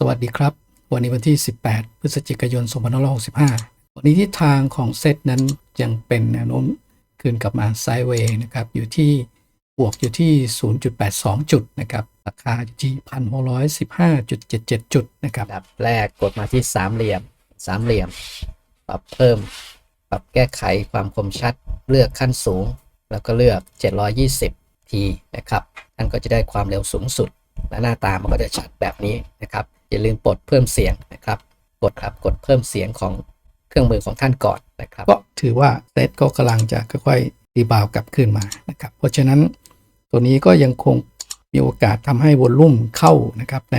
สวัสดีครับ วันนี้วันที่ 18 พฤศจิกายน 2565 วันนี้ทิศทางของเซตนั้นยังเป็นแนวโน้มคืนกลับมาไซด์เวย์นะครับ อยู่ที่บวกอยู่ที่ 0.82 จุดนะครับ ราคาอยู่ที่ 1,615.77 จุดนะครับอันดับแรกกดมาที่สามเหลี่ยมสามเหลี่ยม ปรับเพิ่ม ปรับแก้ไขความคมชัด เลือกขั้นสูง แล้วก็เลือก 720 ทีนะครับท่านก็จะได้ความเร็วสูงสุด และหน้าตามันก็จะชัดแบบนี้นะครับ อย่าลืมปลดเพิ่มเสียงนะครับกดครับกดเพิ่มเสียงของเครื่องมือของท่านก่อนนะครับ ก็ถือว่าเซตก็กำลังจะค่อยๆรีบาวกลับขึ้นมานะครับ เพราะฉะนั้นตัวนี้ก็ยังคงมีโอกาสทำให้วอลลุ่มเข้านะครับใน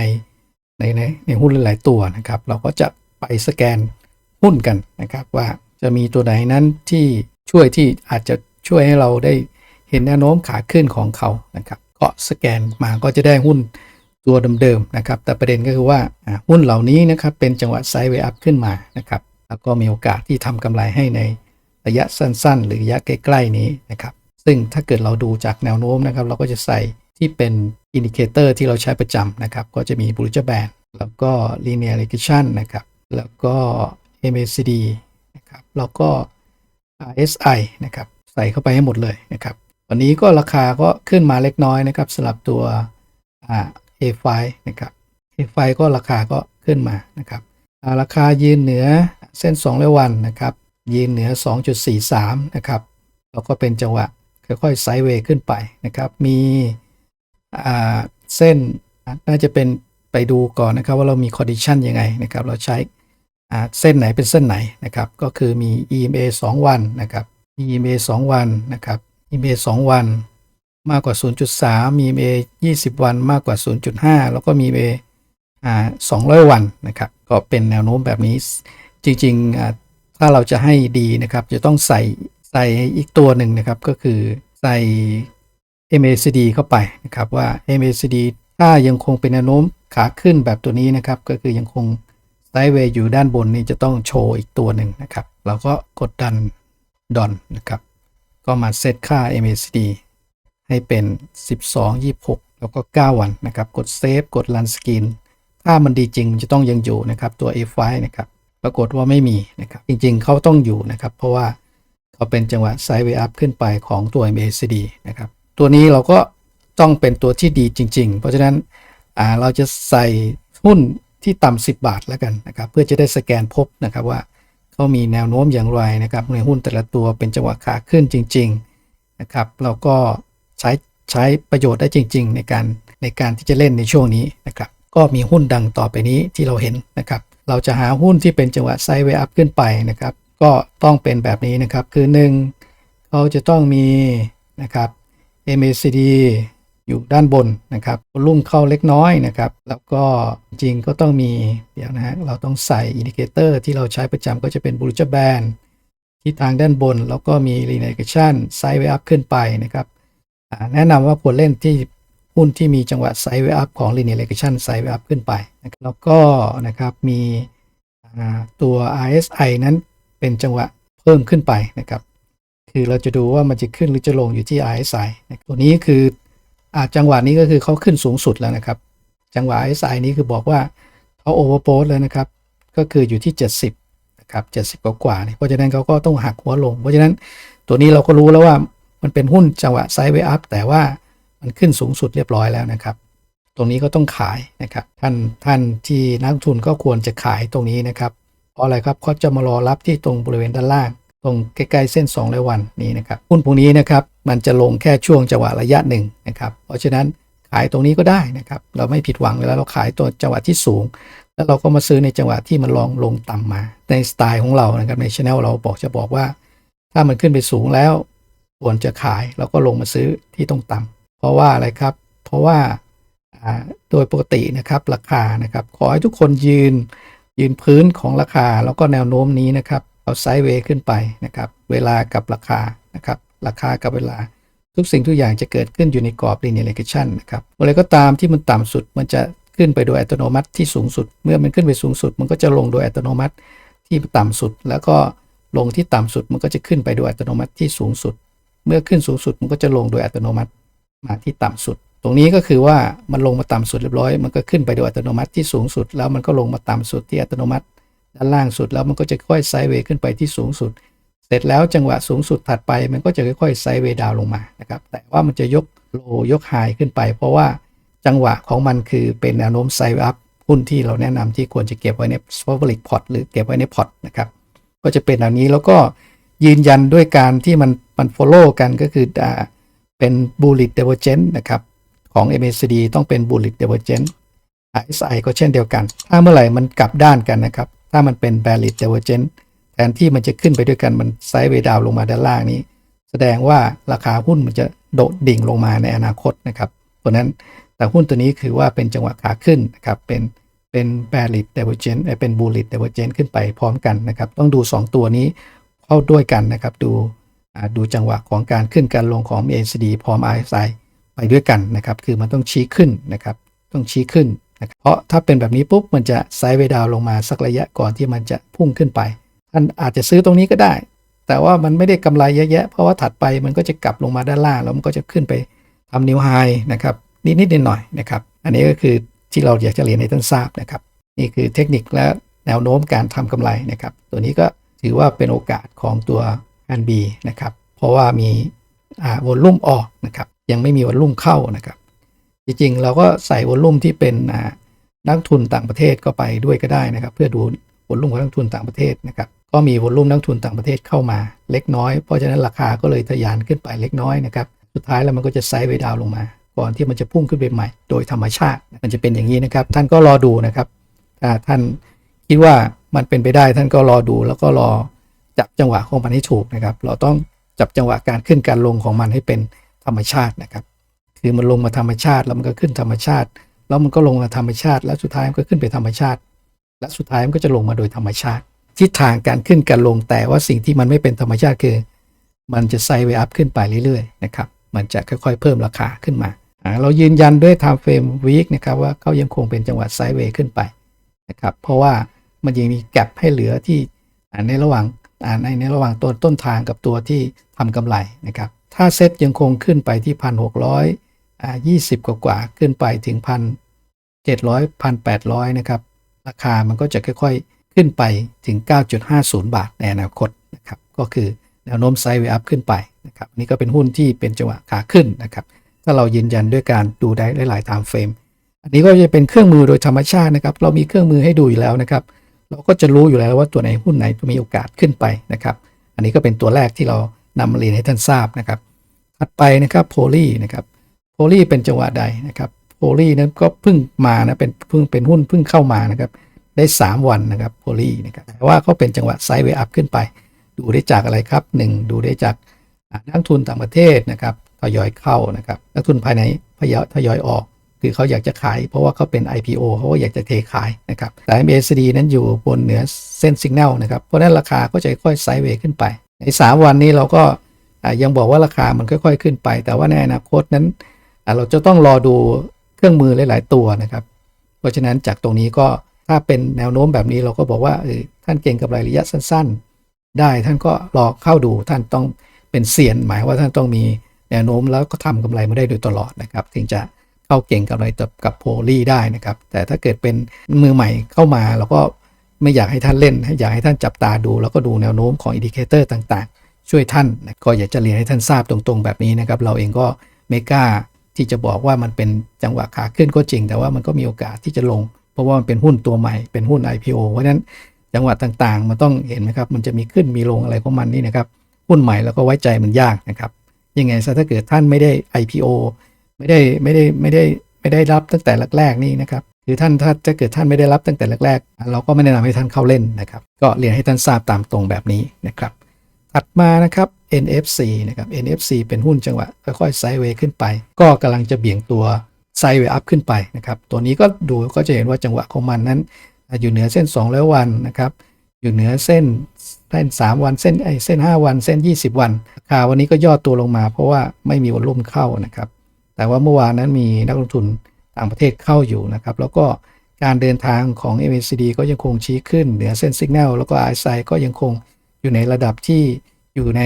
ในในในหุ้นหลาย ๆ ตัวนะครับ เราก็จะไปสแกนหุ้นกันนะครับ ว่าจะมีตัวไหนนั้นที่ช่วยที่อาจจะช่วยให้เราได้เห็นแนวโน้มขาขึ้นของเขานะครับ ก็สแกนมาก็จะได้หุ้น ตัวเดิมๆนะครับ แต่ประเด็นก็คือว่าหุ้นเหล่านี้นะครับเป็นจังหวะไซด์เวย์อัพขึ้นมานะครับแล้วก็มีโอกาสที่ทำกำไรให้ในระยะสั้นๆ หรือระยะใกล้ๆนี้นะครับ ซึ่งถ้าเกิดเราดูจากแนวโน้มนะครับ เราก็จะใส่ที่เป็นอินดิเคเตอร์ที่เราใช้ประจำนะครับ ก็จะมี Bollinger Band แล้วก็ Linear Regression นะครับ แล้วก็ MACD นะครับแล้วก็ RSI นะครับ ใส่เข้าไปให้หมดเลยนะครับ วันนี้ก็ราคาก็ขึ้นมาเล็กน้อยนะครับสำหรับตัวอ่า A5 นะครับ A5 ก็ราคาก็ขึ้นมานะครับราคายืนเหนือเส้น2ร้อยวันนะครับ ยืนเหนือ 2.43 นะครับแล้วก็เป็นจังหวะค่อยๆไซด์เวย์ขึ้นไปนะครับ มีอ่าเส้นน่าจะเป็นไปดูก่อนนะครับว่าเรามีคอนดิชันยังไงนะครับ เราใช้อ่าเส้นไหนเป็นเส้นไหนนะครับ ก็คือมี EMA 2 วันนะครับ EMA 2 วันนะครับ EMA 2 วัน มากกว่า 0.3 EMA 20 วันมากกว่า 0.5 แล้วก็มี MA อ่า200 วันนะครับ ก็เป็นแนวโน้มแบบนี้ จริงๆอ่าถ้าเราจะให้ดีนะครับ จะต้องใส่ใส่อีกตัวหนึ่งนะครับ ก็คือใส่ MACD เข้าไปนะครับว่า MACD ถ้ายังคงเป็นแนวโน้มขาขึ้นแบบตัวนี้นะครับ ก็คือยังคงไซด์เวย์อยู่ด้านบนนี่จะต้องโชว์อีกตัวหนึ่งนะครับ เราก็กดดันดอนนะครับ ก็มาเซตค่า MACD ให้เป็น 12 26 แล้วก็ 9 วันนะครับ กดเซฟกด Run Screen ถ้ามันดีจริงจะต้องยังอยู่นะครับตัว F5 นะครับปรากฏว่าไม่มีนะครับจริงๆเขาต้องอยู่นะครับ เพราะว่าเขาเป็นจังหวะไซด์เวย์อัพขึ้นไปของตัว MACD นะครับตัวนี้เราก็ต้องเป็นตัวที่ดีจริง ๆ เพราะฉะนั้นเราจะใส่หุ้นที่ต่ำ10 บาทแล้วกันนะครับเพื่อจะได้สแกนพบนะครับว่าเขามีแนวโน้มอย่างไรนะครับในหุ้นแต่ละตัวเป็นจังหวะขาขึ้นจริง ๆนะครับ เราก็ ใช้ใช้ประโยชน์ได้จริง ๆ ในการในการที่จะเล่นในช่วงนี้นะครับก็มีหุ้นดังต่อไปนี้ที่เราเห็นนะครับเราจะหาหุ้นที่เป็นจังหวะไซด์เวย์อัพขึ้นไปนะครับก็ต้องเป็นแบบนี้นะครับคือ 1 เขาจะต้องมีนะครับ MACD อยู่ด้านบนนะครับลุ่มเข้าเล็กน้อยนะครับแล้วก็จริงก็ต้องมีเดี๋ยวนะฮะเราต้องใส่อินดิเคเตอร์ที่เราใช้ประจำก็จะเป็น Bollinger Band ที่ทางด้านบน แล้วก็มี Linear Regression Sideway Up ขึ้นไปนะครับ แนะนำว่าควรเล่นที่หุ้นที่มีจังหวะ Sideway Up ของ Linear Regression Sideway Up ขึ้นไปนะครับแล้วก็นะครับมีตัว RSI นั้นเป็นจังหวะเพิ่มขึ้นไปนะครับ คือเราจะดูว่ามันจะขึ้นหรือจะลงอยู่ที่ RSI นะตัวนี้คืออาจังหวะนี้ก็คือเขาขึ้นสูงสุดแล้วนะครับ จังหวะ RSI นี้คือบอกว่าเขาโอเวอร์โพสแล้วนะครับ ก็คืออยู่ที่ 70นะครับ70กว่ากว่าเนี่ยเพราะฉะนั้นเขาก็ต้องหักหัวลง เพราะฉะนั้นตัวนี้เราก็รู้แล้วว่า มันเป็นหุ้นจังหวะไซด์เวอัพแต่ว่ามันขึ้นสูงสุดเรียบร้อยแล้วนะครับ ตรงนี้ก็ต้องขายนะครับ ท่านท่านที่นักทุนก็ควรจะขายตรงนี้นะครับ เพราะอะไรครับเขาจะมารอรับที่ตรงบริเวณด้านล่าง ตรงใกล้ๆเส้น2ร้อยวันนี้นะครับหุ้นพวกนี้นะครับมันจะลงแค่ช่วงจังหวะระยะหนึ่งนะครับ เพราะฉะนั้นขายตรงนี้ก็ได้นะครับ เราไม่ผิดหวังเลยแล้วเราขายตัวจังหวะที่สูง แล้วเราก็มาซื้อในจังหวะที่มันลองลงต่ำมา ในสไตล์ของเรานะครับในช anel เราบอกจะบอกว่า ถ้ามันขึ้นไปสูงแล้ว ควรจะขายเราก็ลงมาซื้อที่ตรงต่ำเพราะว่าอะไรครับ เพราะว่าโดยปกตินะครับราคานะครับ ขอให้ทุกคนยืนยืนพื้นของราคา แล้วก็แนวโน้มนี้นะครับเอาไซด์เวย์ขึ้นไปนะครับ เวลากับราคานะครับ ราคากับเวลาทุกสิ่งทุกอย่างจะเกิดขึ้นอยู่ในกรอบ linear regression นะครับอะไรก็ตามที่มันต่ำสุดมันจะขึ้นไปโดยอัตโนมัติที่สูงสุด เมื่อมันขึ้นไปสูงสุด มันก็จะลงโดยอัตโนมัติที่ต่ำสุด แล้วก็ลงที่ต่ำสุดมันก็จะขึ้นไปโดยอัตโนมัติที่สูงสุด เมื่อขึ้นสูงสุดมันก็จะลงโดยอัตโนมัติมาที่ต่ำสุด ตรงนี้ก็คือว่ามันลงมาต่ำสุดเรียบร้อย มันก็ขึ้นไปโดยอัตโนมัติที่สูงสุด แล้วมันก็ลงมาต่ำสุดที่อัตโนมัติ ด้านล่างสุดแล้วมันก็จะค่อยไซด์เวย์ขึ้นไปที่สูงสุด เสร็จแล้วจังหวะสูงสุดถัดไป มันก็จะค่อยๆไซด์เวย์ดาวลงมานะครับแต่ว่ามันจะยกโลยกไฮขึ้นไป เพราะว่าจังหวะของมันคือเป็นแนวโน้มไซด์อัพหุ้นที่เราแนะนำที่ควรจะเก็บไว้ใน favorite pot หรือเก็บไว้ในพอร์ตนะครับก็จะเป็นแบบนี้แล้วก็ ยืนยันด้วยการที่มันมัน follow กันก็คืออเป็น bullish divergence นะครับของ MACD ต้องเป็น bullish divergence RSI ก็เช่นเดียวกัน ถ้าเมื่อไหร่มันกลับด้านกันนะครับ ถ้ามันเป็น bearish divergence แทนที่มันจะขึ้นไปด้วยกันมันไซด์เวดาวลงมาด้านล่างนี้ แสดงว่าราคาหุ้นมันจะโดดดิ่งลงมาในอนาคตนะครับเพราะนั้นแต่หุ้นตัวนี้คือว่าเป็นจังหวะขาขึ้นนะครับเป็นเป็น bearish divergence เอ่อเป็น bullish divergence ขึ้นไปพร้อมกันนะครับ ต้องดู 2 ตัวนี้ เข้าด้วยกันนะครับ ดูดูจังหวะของการขึ้นการลงของ MACD พร้อม RSI ไปด้วยกันนะครับ คือมันต้องชี้ขึ้นนะครับ ต้องชี้ขึ้นนะครับเพราะถ้าเป็นแบบนี้ปุ๊บมันจะไซด์เวย์ดาวลงมาสักระยะก่อนที่มันจะพุ่งขึ้นไปท่านอาจจะซื้อตรงนี้ก็ได้ แต่ว่ามันไม่ได้กำไรเยอะแยะเพราะว่าถัดไปมันก็จะกลับลงมาด้านล่างแล้วมันก็จะขึ้นไปทำนิวไฮนะครับนิดนิดๆหน่อยๆนะครับ อันนี้ก็คือที่เราอยากจะเรียนให้ท่านทราบนะครับ นี่คือเทคนิคและแนวโน้มการทำกำไรนะครับ ตัวนี้ก็ ถือว่าเป็นโอกาสของตัวอันบีนะครับ เพราะว่ามีวอลลุ่มออกนะครับ ยังไม่มีวอลลุ่มเข้านะครับ จริงๆ เราก็ใส่วอลลุ่มที่เป็นนักทุนต่างประเทศก็ไปด้วยก็ได้นะครับ เพื่อดูวอลลุ่มของนักทุนต่างประเทศนะครับ ก็มีวอลลุ่มนักทุนต่างประเทศเข้ามาเล็กน้อย เพราะฉะนั้นราคาก็เลยทะยานขึ้นไปเล็กน้อยนะครับ สุดท้ายแล้วมันก็จะไซด์เวดาวลงมา ก่อนที่มันจะพุ่งขึ้นไปใหม่ โดยธรรมชาติ มันจะเป็นอย่างนี้นะครับ ท่านก็รอดูนะครับถ้าท่านคิดว่า มันเป็นไปได้ท่านก็รอดูแล้วก็รอจับจังหวะของมันให้ถูกนะครับ เราต้องจับจังหวะการขึ้นการลงของมันให้เป็นธรรมชาตินะครับ คือมันลงมาธรรมชาติแล้วมันก็ขึ้นธรรมชาติ แล้วมันก็ลงมาธรรมชาติ แล้วสุดท้ายมันก็ขึ้นไปธรรมชาติ และสุดท้ายมันก็จะลงมาโดยธรรมชาติ ทิศทางการขึ้นการลงแต่ว่าสิ่งที่มันไม่เป็นธรรมชาติคือ มันจะไซด์เวอัพขึ้นไปเรื่อยๆนะครับมันจะค่อยๆ เพิ่มราคาขึ้นมาอ่าเรายืนยันด้วย time frame week นะครับว่าเขายังคงเป็นจังหวะไซด์เวย์ขึ้นไปนะครับเพราะว่า มันยังมีแกลบให้เหลือที่อ่าในระหว่างอ่าในในระหว่างต้นต้นทางกับตัวที่ทำกำไรนะครับ ถ้าเซ็ตยังคงขึ้นไปที่พันหกร้อยยี่สิบกว่าขึ้นไปถึงพันเจ็ดร้อยพันแปดร้อยนะครับราคามันก็จะค่อยๆขึ้นไปถึง 9.50 บาทในอนาคตนะครับก็คือแนวโน้มไซด์เวอัพขึ้นไปนะครับนี่ก็เป็นหุ้นที่เป็นจังหวะขาขึ้นนะครับถ้าเรายืนยันด้วยการดูได้หลายๆ time frame อันนี้ก็จะเป็นเครื่องมือโดยธรรมชาตินะครับ เรามีเครื่องมือให้ดูอยู่แล้วนะครับ เราก็จะรู้อยู่แล้วว่าตัวไหนหุ้นไหนมีโอกาสขึ้นไปนะครับ อันนี้ก็เป็นตัวแรกที่เรานำมาเรียนให้ท่านทราบนะครับถัดไปนะครับโพลีนะครับโพลีเป็นจังหวะใดนะครับโพลีนั้นก็เพิ่งมานะเป็นเพิ่งเป็นหุ้นเพิ่งเข้ามานะครับ ได้ 3 วันนะครับโพลีนะครับแต่ว่าเขาเป็นจังหวะไซด์เวย์อัพขึ้นไป ดูได้จากอะไรครับ 1 ดูได้จากนักทุนต่างประเทศนะครับทยอยเข้านะครับนักทุนภายในพยทยอยออก คือเขาอยากจะขายเพราะว่าเขาเป็น IPO เขาก็อยากจะเทขายนะครับแต่ MACD นั้นอยู่บนเหนือเส้นสัญญาณนะครับ เพราะนั้นราคาก็จะค่อยไซด์เวย์ขึ้นไป ใน 3 วันนี้เราก็ยังบอกว่าราคามันค่อย ๆ ขึ้นไป แต่ว่าในอนาคตนั้น เราจะต้องรอดูเครื่องมือหลาย ๆ ตัวนะครับ เพราะฉะนั้นจากตรงนี้ก็ถ้าเป็นแนวโน้มแบบนี้เราก็บอกว่าท่านเก่งกับรายระยะสั้น ๆ ได้ท่านก็รอเข้าดูท่านต้องเป็นเซียนหมายว่าท่านต้องมีแนวโน้มแล้วก็ทำกำไรมาได้โดยตลอดนะครับ ถึงจะ เข้าเก่งกับอะไรกับโพลีได้นะครับ แต่ถ้าเกิดเป็นมือใหม่เข้ามาเราก็ไม่อยากให้ท่านเล่น อยากให้ท่านจับตาดู แล้วก็ดูแนวโน้มของอินดิเคเตอร์ต่างๆ ช่วยท่านนะก็อยากจะเรียนให้ท่านทราบตรงๆ แบบนี้นะครับ เราเองก็ไม่กล้าที่จะบอกว่ามันเป็นจังหวะขาขึ้นก็จริง แต่ว่ามันก็มีโอกาสที่จะลง เพราะว่ามันเป็นหุ้นตัวใหม่เป็นหุ้น IPO เพราะฉะนั้นจังหวะต่างๆ มันต้องเห็นไหมครับ มันจะมีขึ้นมีลงอะไรของมันนี่นะครับ หุ้นใหม่แล้วก็ไว้ใจมันยากนะครับ ยังไงซะถ้าเกิดท่านไม่ได้ IPO ไม่ได้ไม่ได้ไม่ได้ไม่ได้รับตั้งแต่แรกๆนี่นะครับคือท่านถ้าถ้าเกิดท่านไม่ได้รับตั้งแต่แรกๆเราก็ไม่แนะนำให้ท่านเข้าเล่นนะครับ ก็เรียนให้ท่านทราบตามตรงแบบนี้นะครับถัดมานะครับ NFC นะครับ NFC เป็นหุ้นจังหวะค่อยๆไซด์เวย์ขึ้นไป ก็กำลังจะเบี่ยงตัวไซด์เวย์อัพขึ้นไปนะครับ ตัวนี้ก็ดูก็จะเห็นว่าจังหวะของมันนั้น อยู่เหนือเส้น200วันนะครับอยู่เหนือเส้นเส้น 3 วันเส้นไอเส้น 5 วันเส้น 20 วันราคาวันนี้ก็ย่อตัวลงมา เพราะว่าไม่มีวอลุ่มเข้านะครับ แต่ว่าเมื่อวานนั้นมีนักลงทุนต่างประเทศเข้าอยู่นะครับ แล้วก็การเดินทางของ MACD ก็ยังคงชี้ขึ้นเหนือเส้นสัญญาณแล้วก็ RSI ก็ยังคงอยู่ในระดับที่อยู่ใน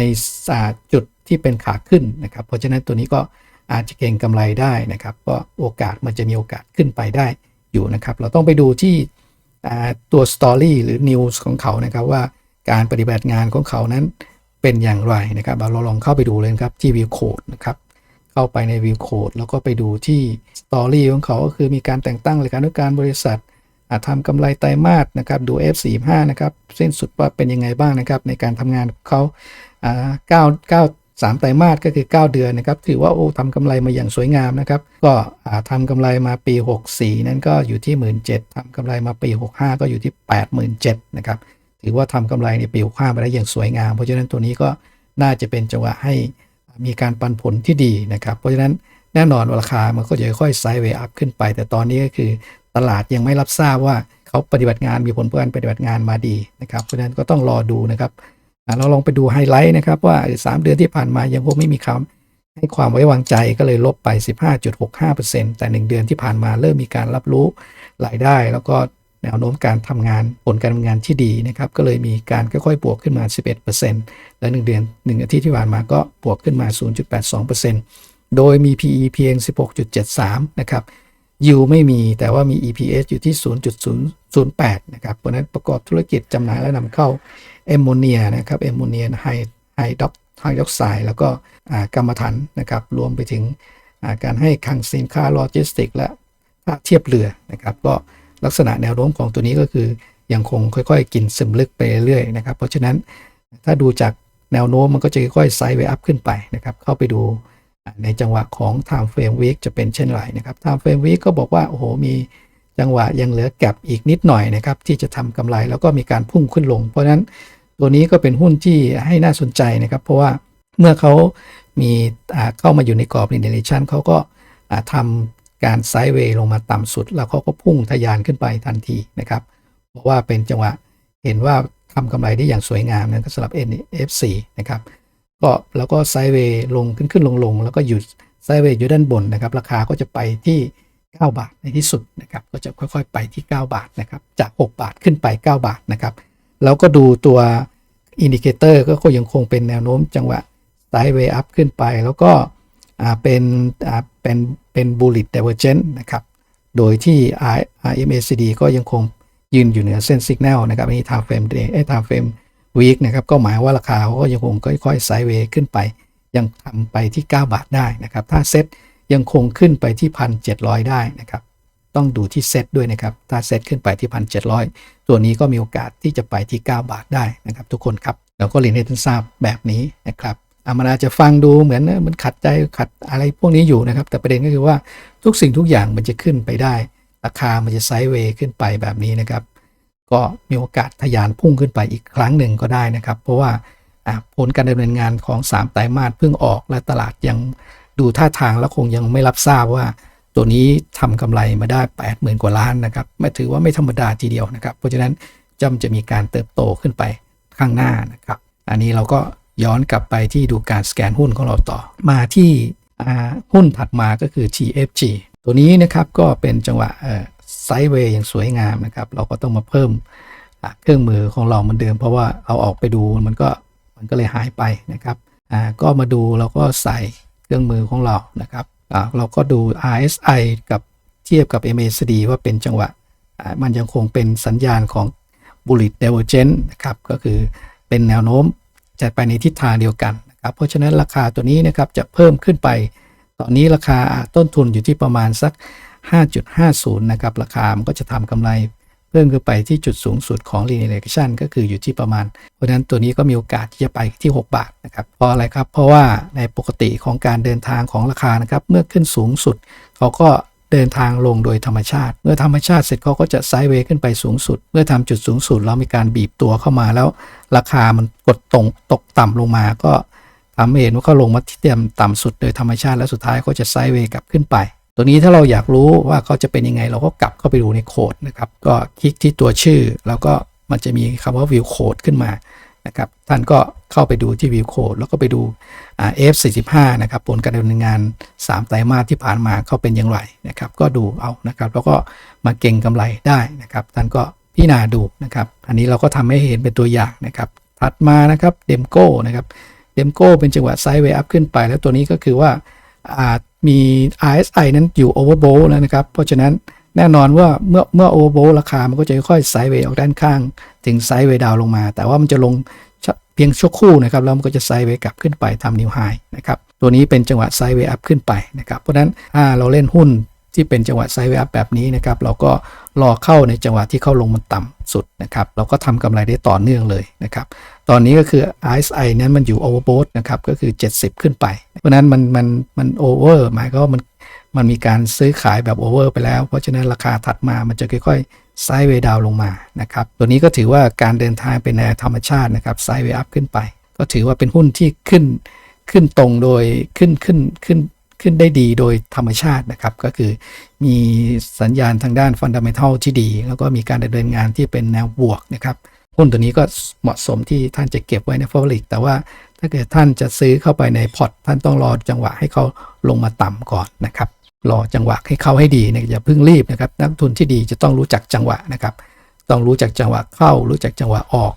อ่าจุดที่เป็นขาขึ้นนะครับ เพราะฉะนั้นตัวนี้ก็อาจจะเก็งกำไรได้นะครับ ก็โอกาสมันจะมีโอกาสขึ้นไปได้อยู่นะครับ เราต้องไปดูที่ตัวสตอรี่หรือนิวส์ของเขานะครับว่าการปฏิบัติงานของเขานั้นเป็นอย่างไรนะครับเราลองเข้าไปดูเลยครับที่วิวโคดนะครับ เข้าไปในวิวโคดแล้วก็ไปดูที่สตอรี่ของเขาก็คือมีการแต่งตั้งเลขานุการบริษัทอ่าทำกำไรไตรมาสนะครับดู F45 นะครับสิ้นสุดว่าเป็นยังไงบ้างนะครับในการทำงานของเขาอ่าเก้าเก้าสามไตรมาสก็คือ 9 เดือนนะครับถือว่าโอ้ทำกำไรมาอย่างสวยงามนะครับก็อาทำกำไรมาปี 64 นั้นก็อยู่ที่ 1 7ื่นทำกำไรมาปี 65 ก็อยู่ที่ 87,000นะครับถือว่าทำกำไรในปี 65 ไปได้อย่างสวยงาม เพราะฉะนั้นตัวนี้ก็น่าจะเป็นจังหวะให้ มีการปันผลที่ดีนะครับ เพราะฉะนั้นแน่นอนราคามันก็จะค่อยๆไซด์เวย์อัพขึ้นไป แต่ตอนนี้ก็คือตลาดยังไม่รับทราบว่าเขาปฏิบัติงานมีผลการปฏิบัติงานมาดีนะครับ เพราะฉะนั้นก็ต้องรอดูนะครับเราลองไปดูไฮไลท์นะครับว่าสามเดือนที่ผ่านมายังคงไม่มีคำให้ความไว้วางใจก็เลยลบไป 15.65%แต่ 1 เดือนที่ผ่านมาเริ่มมีการรับรู้รายได้แล้วก็ แนวโน้มการทำงานผลการทำงานที่ดีนะครับก็เลยมีการค่อยๆบวกขึ้นมา 11%และ1เดือน 1 อาทิตย์ที่ผ่านมาก็บวกขึ้นมา 0.82%โดยมี PE เพียง 16.73 นะครับยิวไม่มีแต่ว่ามี EPS อยู่ที่ 0.008 นะครับ เพราะนั้นประกอบธุรกิจจำหน่ายและนำเข้าแอมโมเนียนะครับแอมโมเนียไฮไฮดอกไฮดอกไซด์แล้วก็กรรมฐานนะครับ รวมไปถึงการให้คังสินค้าโลจิสติกและท่าเทียบเรือนะครับ ก็ ลักษณะแนวโน้มของตัวนี้ก็คือยังคงค่อยๆ กินซึมลึกไปเรื่อยๆนะครับ เพราะฉะนั้นถ้าดูจากแนวโน้มมันก็จะค่อยๆไซด์เวอัพขึ้นไปนะครับ เข้าไปดูในจังหวะของ time frame week จะเป็นเช่นไรนะครับ time frame week ก็บอกว่า โอ้โห มีจังหวะยังเหลือแก็บอีกนิดหน่อยนะครับ ที่จะทำกำไรแล้วก็มีการพุ่งขึ้นลง เพราะฉะนั้นตัวนี้ก็เป็นหุ้นที่ให้น่าสนใจนะครับ เพราะว่าเมื่อเขามีเข้ามาอยู่ในกรอบ lineation เขาก็อ่าทำ การไซด์เวย์ลงมาต่ำสุด แล้วเขาก็พุ่งทะยานขึ้นไปทันทีนะครับเพราะว่าเป็นจังหวะเห็นว่าทำกำไรได้อย่างสวยงามนะครับสำหรับ NFC นะครับก็แล้วก็ไซด์เวย์ลงขึ้นขึ้นลงลงแล้วก็หยุดไซด์เวย์อยู่ด้านบนนะครับ ราคาก็จะไปที่ 9 บาทในที่สุดนะครับ ก็จะค่อยๆ ไปที่ 9 บาทนะครับ จาก 6 บาทขึ้นไป 9 บาทนะครับ แล้วก็ดูตัวอินดิเคเตอร์ก็ยังคงเป็นแนวโน้มจังหวะไซด์เวย์อัพขึ้นไป แล้วก็เป็น เป็นเป็นบูลลิตเดเวอร์เจนนะครับ โดยที่ RMACD ก็ยังคงยืนอยู่เหนือเส้นสัญญาณนะครับอันนี้ time frame day เอ้ time frame week นะครับก็หมายว่าราคาเขาก็ยังคงค่อยๆไซด์เวย์ขึ้นไป ยังทำไปที่ 9 บาทได้นะครับ ถ้าเซ็ตยังคงขึ้นไปที่ 1,700 ได้นะครับ ต้องดูที่เซ็ตด้วยนะครับ ถ้าเซ็ตขึ้นไปที่ 1,700 ตัวนี้ก็มีโอกาสที่จะไปที่ 9 บาทได้นะครับ ทุกคนครับเราก็เรียนให้ท่านทราบแบบนี้นะครับ มันอาจจะฟังดูเหมือนเออมันขัดใจขัดอะไรพวกนี้อยู่นะครับ แต่ประเด็นก็คือว่าทุกสิ่งทุกอย่างมันจะขึ้นไปได้ ราคามันจะไซด์เวย์ขึ้นไปแบบนี้นะครับ ก็มีโอกาสทะยานพุ่งขึ้นไปอีกครั้งหนึ่งก็ได้นะครับ เพราะว่าผลการดำเนินงานของ 3 ไตรมาสเพิ่งออกและตลาดยังดูท่าทางแล้วคงยังไม่รับทราบว่า ตัวนี้ทำกำไรมาได้ 80,000 กว่าล้านนะครับไม่ถือว่าไม่ธรรมดาทีเดียวนะครับ เพราะฉะนั้นจำจะมีการเติบโตขึ้นไปข้างหน้านะครับ อันนี้เราก็ ย้อนกลับไปที่ดูการสแกนหุ้นของเราต่อ มาที่หุ้นถัดมาก็คือ TFG ตัวนี้นะครับก็เป็นจังหวะไซด์เวย์อย่างสวยงามนะครับ เราก็ต้องมาเพิ่มเครื่องมือของเราเหมือนเดิม เพราะว่าเราออกไปดูมันก็มันก็เลยหายไปนะครับก็มาดูเราก็ใส่เครื่องมือของเรานะครับเราก็ดู RSI กับเทียบกับ MACD ว่าเป็นจังหวะมันยังคงเป็นสัญญาณของ bullish divergence นะครับก็คือเป็นแนวโน้ม จะไปในทิศทางเดียวกันนะครับเพราะฉะนั้นราคาตัวนี้นะครับจะเพิ่มขึ้นไป ตอนนี้ราคาต้นทุนอยู่ที่ประมาณสัก 5.50 นะครับราคามันก็จะทำกำไรเพิ่มขึ้นไปที่จุดสูงสุดของ linear regression ก็คืออยู่ที่ประมาณ เพราะฉะนั้นตัวนี้ก็มีโอกาสที่จะไปที่ 6 บาทนะครับเพราะอะไรครับ เพราะว่าในปกติของการเดินทางของราคานะครับเมื่อขึ้นสูงสุดเขาก็ เดินทางลงโดยธรรมชาติ เมื่อธรรมชาติเสร็จเขาก็จะไซด์เวย์ขึ้นไปสูงสุด เมื่อทำจุดสูงสุดแล้วมีการบีบตัวเข้ามาแล้ว ราคามันกดตรงตกต่ำลงมา ก็ทำให้เห็นว่าเขาลงมาที่เต็มต่ำสุดโดยธรรมชาติแล้วสุดท้ายเขาจะไซด์เวย์กลับขึ้นไป ตัวนี้ถ้าเราอยากรู้ว่าเขาจะเป็นยังไง เราก็กลับเข้าไปดูในโค้ดนะครับก็คลิกที่ตัวชื่อ แล้วก็มันจะมีคำว่า view code ขึ้นมานะครับท่านก็เข้าไปดูที่ view code แล้วก็ไปดู F45 นะครับผลการดำเนินงาน 3 ไตรมาสที่ผ่านมาเขาเป็นอย่างไรนะครับ ก็ดูเอานะครับ แล้วก็มาเก่งกำไรได้นะครับท่านก็พิจารณาดูนะครับ อันนี้เราก็ทำให้เห็นเป็นตัวอย่างนะครับ ถัดมานะครับเดมโก้นะครับเดมโก้เป็นจังหวะไซด์เวย์อัพขึ้นไป แล้วตัวนี้ก็คือว่าอ่ามี RSI นั้นอยู่ overbought แล้วนะครับ เพราะฉะนั้นแน่นอนว่าเมื่อเมื่อ overbought ราคามันก็จะค่อยไซด์เวย์ออกด้านข้าง ถึงไซด์เวย์ดาวลงมา แต่ว่ามันจะลง เพียงชั่วครู่นะครับแล้วมันก็จะไซด์เวย์กลับขึ้นไปทำนิวไฮนะครับตัวนี้เป็นจังหวะไซด์เวย์อัพขึ้นไปนะครับเพราะฉะนั้นถ้าเราเล่นหุ้นที่เป็นจังหวะไซด์เวย์อัพแบบนี้นะครับเราก็รอเข้าในจังหวะที่เข้าลงมันต่ำสุดนะครับเราก็ทำกำไรได้ต่อเนื่องเลยนะครับตอนนี้ก็คือ RSI นั้นมันอยู่ overbought นะครับก็คือ 70 ขึ้นไป เพราะฉะนั้นมันมันมัน over หมายก็มันมันมีการซื้อขายแบบ over ไปแล้ว เพราะฉะนั้นราคาถัดมามันจะค่อยๆ ไซด์เวย์ดาวลงมานะครับ ตัวนี้ก็ถือว่าการเดินทางเป็นแนวธรรมชาตินะครับไซด์เวย์อัพขึ้นไป ก็ถือว่าเป็นหุ้นที่ขึ้นขึ้นตรงโดยขึ้นขึ้นขึ้นขึ้นได้ดีโดยธรรมชาตินะครับ ก็คือมีสัญญาณทางด้านฟันดัมเ n ทัลที่ดี แล้วก็มีการดำเนินงานที่เป็นแนวบวกนะครับหุ้นตัวนี้ก็เหมาะสมที่ท่านจะเก็บไว้ในฟอร์ลิกแต่ว่าถ้าเกิดท่านจะซื้อเข้าไปในพอร์ตท่านต้องรอจังหวะให้เขาลงมาต่ำก่อนนะครับ รอจังหวะให้เข้าให้ดีนะอย่าเพิ่งรีบนะครับ นักทุนที่ดีจะต้องรู้จักจังหวะนะครับ ต้องรู้จักจังหวะเข้า รู้จักจังหวะออก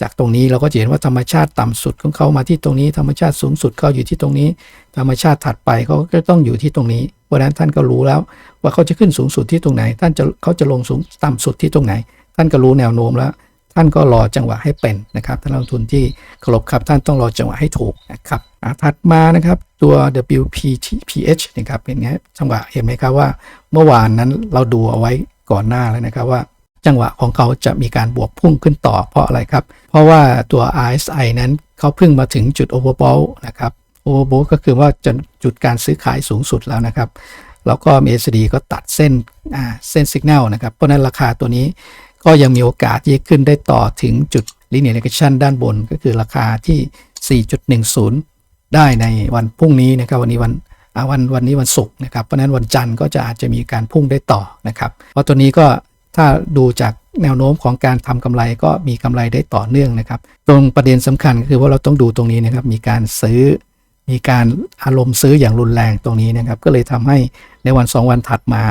จากตรงนี้เราก็จะเห็นว่าธรรมชาติต่ำสุดของเขามาที่ตรงนี้ ธรรมชาติสูงสุดเขาอยู่ที่ตรงนี้ ธรรมชาติถัดไปเขาก็ต้องอยู่ที่ตรงนี้เพราะฉะนั้นท่านก็รู้แล้ว ว่าเขาจะขึ้นสูงสุดที่ตรงไหน ท่านจะเขาจะลงสูงต่ำสุดที่ตรงไหน ท่านก็รู้แนวโน้มแล้ว ท่านก็รอจังหวะให้เป็นนะครับท่านนักลงทุนที่เคารพครับท่านต้องรอจังหวะให้ถูกนะครับถัดมานะครับตัว WPTPH นะครับเป็นไงจังหวะเห็นไหมครับว่า เมื่อวานนั้นเราดูเอาไว้ก่อนหน้าแล้วนะครับว่าจังหวะของเขาจะมีการบวกพุ่งขึ้นต่อเพราะอะไรครับ เพราะว่าตัว RSI นั้นเขาเพิ่งมาถึงจุด overbought นะครับ overbought ก็คือว่าจนจุดการซื้อขายสูงสุดแล้วนะครับ แล้วก็ MACD ก็ตัดเส้นเส้นสัญญาณนะครับ เพราะนั้นราคาตัวนี้ ก็ยังมีโอกาสที่จะขึ้นได้ต่อถึงจุด linear regression ด้านบนก็คือราคาที่ 4.10 ได้ในวันพรุ่งนี้นะครับวันนี้วันวันวันนี้วันศุกร์นะครับเพราะฉะนั้นวันจันทร์ก็จะอาจจะมีการพุ่งได้ต่อนะครับ เพราะตัวนี้ก็ถ้าดูจากแนวโน้มของการทำกำไรก็มีกำไรได้ต่อเนื่องนะครับ ตรงประเด็นสำคัญก็คือว่าเราต้องดูตรงนี้นะครับ มีการซื้อ มีการอารมณ์ซื้ออย่างรุนแรงตรงนี้นะครับ ก็เลยทำให้ในวัน 2 วันถัดมา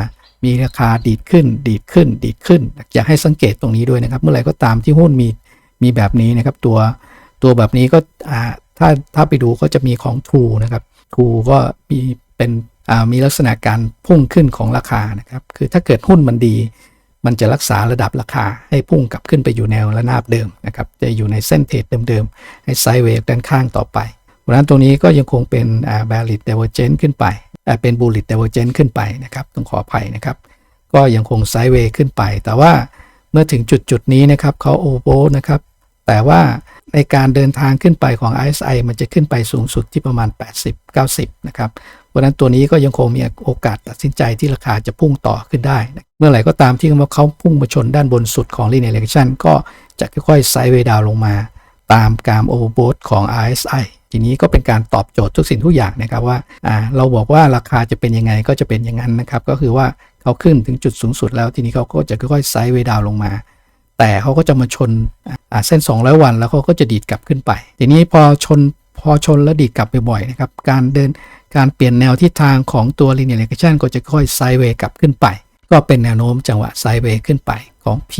มีราคาดีดขึ้น ดีดขึ้น ดีดขึ้น อยากให้สังเกตตรงนี้ด้วยนะครับ เมื่อไหร่ก็ตามที่หุ้นมีมีแบบนี้นะครับ ตัวตัวแบบนี้ก็ถ้าถ้าไปดูก็จะมีของ True นะครับ True ก็มีเป็นมีลักษณะการพุ่งขึ้นของราคานะครับ คือถ้าเกิดหุ้นมันดี มันจะรักษาระดับราคาให้พุ่งกลับขึ้นไปอยู่แนวระนาบเดิมนะครับ จะอยู่ในเส้นเทรดเดิมๆ ให้ไซด์เวย์ด้านข้างต่อไป เพราะนั้นตรงนี้ก็ยังคงเป็นอ่า bearish divergence ขึ้นไป เป็น bullish divergence ขึ้นไปนะครับต้องขออภัยนะครับ ก็ยังคงไซด์เวย์ขึ้นไป แต่ว่าเมื่อถึงจุดจุดนี้นะครับเขาโอโบนะครับ แต่ว่าในการเดินทางขึ้นไปของ RSI มันจะขึ้นไปสูงสุดที่ประมาณ 80-90 นะครับ เพราะนั้นตัวนี้ก็ยังคงมีโอกาสตัดสินใจที่ราคาจะพุ่งต่อขึ้นได้นะเมื่อไหร่ก็ตามที่เขาพุ่งมาชนด้านบนสุดของ linear regression ก็จะค่อยๆไซด์เวย์ดาวลงมา ตามการโอเวอร์โบทของ RSI ทีนี้ก็เป็นการตอบโจทย์ทุกสิ่งทุกอย่างนะครับว่าเราบอกว่าราคาจะเป็นยังไงก็จะเป็นอย่างนั้นนะครับ ก็คือว่าเขาขึ้นถึงจุดสูงสุดแล้วทีนี้เขาก็จะค่อยๆไซด์เวดาวลงมา แต่เขาก็จะมาชนเส้น 200 วันแล้วเขาก็จะดีดกลับขึ้นไป ทีนี้พอชนพอชนแล้วดีดกลับไปบ่อยนะครับการเดินการเปลี่ยนแนวทิศทางของตัว linear regression ก็จะค่อยไซด์เวกลับขึ้นไป ก็เป็นแนวโน้มจังหวะไซด์เวขึ้นไปของ P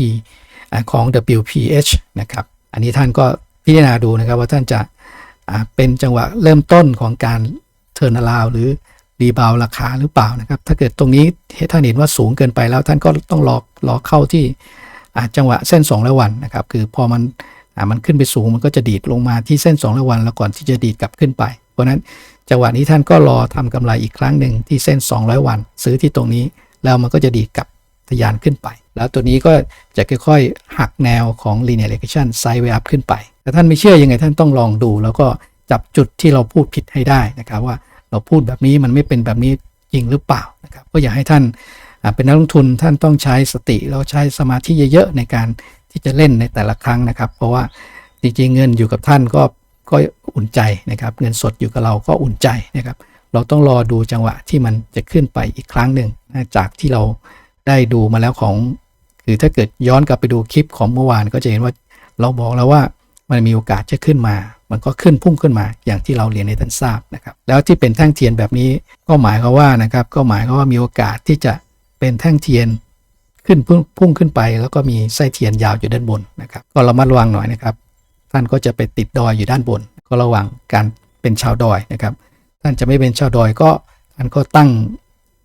อของ WPH นะครับ อันนี้ท่านก็พิจารณาดูนะครับว่าท่านจะ เป็นจังหวะเริ่มต้นของการเทิร์นาราวหรือรีบาวราคาหรือเปล่านะครับ ถ้าเกิดตรงนี้ท่านเห็นว่าสูงเกินไปแล้วท่านก็ต้องรอรอเข้าที่จังหวะเส้น2ร้อยวันนะครับ คือพอมันมันขึ้นไปสูงมันก็จะดีดลงมาที่เส้น2ร้อยวันแล้วก่อนที่จะดีดกลับขึ้นไป เพราะนั้นจังหวะนี้ท่านก็รอทำกำไรอีกครั้งหนึ่งที่เส้น 200 วัน ซื้อที่ตรงนี้แล้วมันก็จะดีดกลับทะยานขึ้นไป แล้วตัวนี้ก็จะค่อยๆหักแนวของ linear regression sideway up ขึ้นไป แต่ท่านไม่เชื่อยังไงท่านต้องลองดู แล้วก็จับจุดที่เราพูดผิดให้ได้นะครับ ว่าเราพูดแบบนี้มันไม่เป็นแบบนี้จริงหรือเปล่านะครับก็อยากให้ท่านเป็นนักลงทุนท่านต้องใช้สติแล้วใช้สมาธิเยอะๆในการที่จะเล่นในแต่ละครั้งนะครับ เพราะว่าจริงๆเงินอยู่กับท่านก็ก็อุ่นใจนะครับ เงินสดอยู่กับเราก็อุ่นใจนะครับ เราต้องรอดูจังหวะที่มันจะขึ้นไปอีกครั้งหนึ่งนะจากที่เราได้ดูมาแล้วของ คือถ้าเกิดย้อนกลับไปดูคลิปของเมื่อวานก็จะเห็นว่าเราบอกแล้วว่า มันมีโอกาสจะขึ้นมา มันก็ขึ้นพุ่งขึ้นมาอย่างที่เราเรียนในท่านทราบนะครับ แล้วที่เป็นแท่งเทียนแบบนี้ก็หมายความว่านะครับ ก็หมายความว่ามีโอกาสที่จะเป็นแท่งเทียนขึ้นพุ่งพุ่งขึ้นไป แล้วก็มีไส้เทียนยาวอยู่ด้านบนนะครับ ก็ระมัดระวังหน่อยนะครับ ท่านก็จะไปติดดอยอยู่ด้านบน ก็ระวังการเป็นชาวดอยนะครับ ท่านจะไม่เป็นชาวดอยก็ท่านก็ตั้ง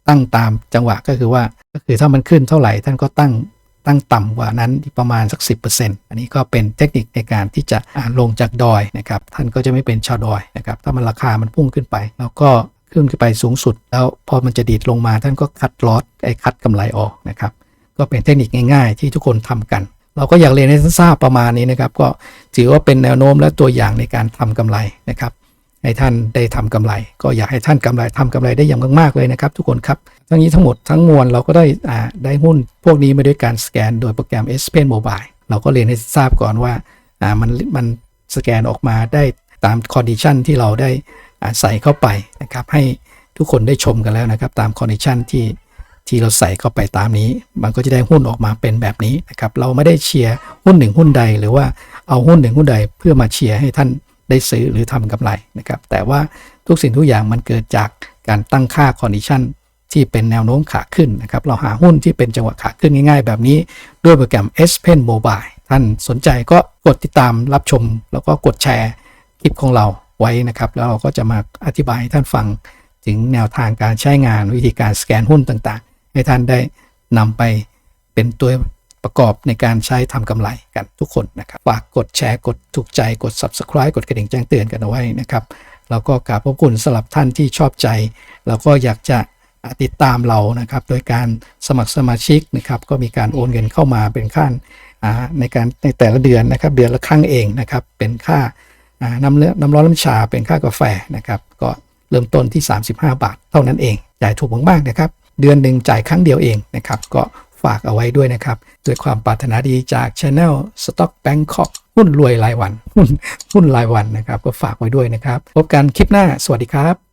ตั้งตามจังหวะก็คือว่าก็คือถ้ามันขึ้นเท่าไหร่ท่านก็ตั้ง ตั้งต่ำกว่านั้นประมาณสัก 10%อันนี้ก็เป็นเทคนิคในการที่จะลงจากดอยนะครับท่านก็จะไม่เป็นชาวดอยนะครับถ้ามันราคามันพุ่งขึ้นไป แล้วก็ขึ้นขึ้นไปสูงสุด แล้วพอมันจะดีดลงมาท่านก็คัดลอสไอ้คัดกำไรออกนะครับก็เป็นเทคนิคง่ายๆ ที่ทุกคนทำกัน เราก็อยากเรียนให้ท่านทราบประมาณนี้นะครับ ก็ถือว่าเป็นแนวโน้มและตัวอย่างในการทำกำไรนะครับ ให้ท่านได้ทำกำไร ก็อยากให้ท่านกำไรทำกำไรได้อย่างมากๆเลยนะครับ ทุกคนครับ ทั้งนี้ทั้งหมดทั้งมวลเราก็ได้อ่าได้หุ้นพวกนี้มาด้วยการสแกนโดยโปรแกรม S Pen Mobile เราก็เรียนให้ทราบก่อนว่าอ่ามันมันสแกนออกมาได้ตามคอนดิชันที่เราได้อ่าใส่เข้าไปนะครับ ให้ทุกคนได้ชมกันแล้วนะครับ ตามคอนดิชันที่ที่เราใส่เข้าไปตามนี้ มันก็จะได้หุ้นออกมาเป็นแบบนี้นะครับ เราไม่ได้เชียร์หุ้นหนึ่งหุ้นใด หรือว่าเอาหุ้นหนึ่งหุ้นใดเพื่อมาเชียร์ให้ท่าน ได้ซื้อหรือทำกำไรนะครับแต่ว่าทุกสิ่งทุกอย่างมันเกิดจากการตั้งค่าคอนดิชันที่เป็นแนวโน้มขาขึ้นนะครับ เราหาหุ้นที่เป็นจังหวะขาขึ้นง่ายๆ แบบนี้ด้วยโปรแกรม S Pen Mobile ท่านสนใจก็กดติดตามรับชม แล้วก็กดแชร์คลิปของเราไว้นะครับ แล้วเราก็จะมาอธิบายให้ท่านฟังถึงแนวทางการใช้งานวิธีการสแกนหุ้นต่างๆ ให้ท่านได้นำไปเป็นตัว ประกอบในการใช้ทำกำไรกันทุกคนนะครับฝากกดแชร์กดถูกใจกด subscribe กดกระดิ่งแจ้งเตือนกันเอาไว้นะครับแล้วก็กราบขอบคุณสำหรับท่านที่ชอบใจ แล้วก็อยากจะติดตามเรานะครับ โดยการสมัครสมาชิกนะครับก็มีการโอนเงินเข้ามาเป็นค่าในการในแต่ละเดือนนะครับ เดือนละครั้งเองนะครับ เป็นค่าอ่าน้ำเลือน้ำร้อนน้ำชาเป็นค่ากาแฟนะครับ ก็เริ่มต้นที่ 35 บาท เท่านั้นเองจ่ายถูกมากๆนะครับ เดือนหนึ่งจ่ายครั้งเดียวเองนะครับ ก็ ฝากเอาไว้ด้วยนะครับ ด้วยความปรารถนาดีจาก Channel Stock Bangkok หุ้นรวยรายวัน หุ้นหุ้นรายวันนะครับ ก็ฝากไว้ด้วยนะครับ พบกันคลิปหน้า สวัสดีครับ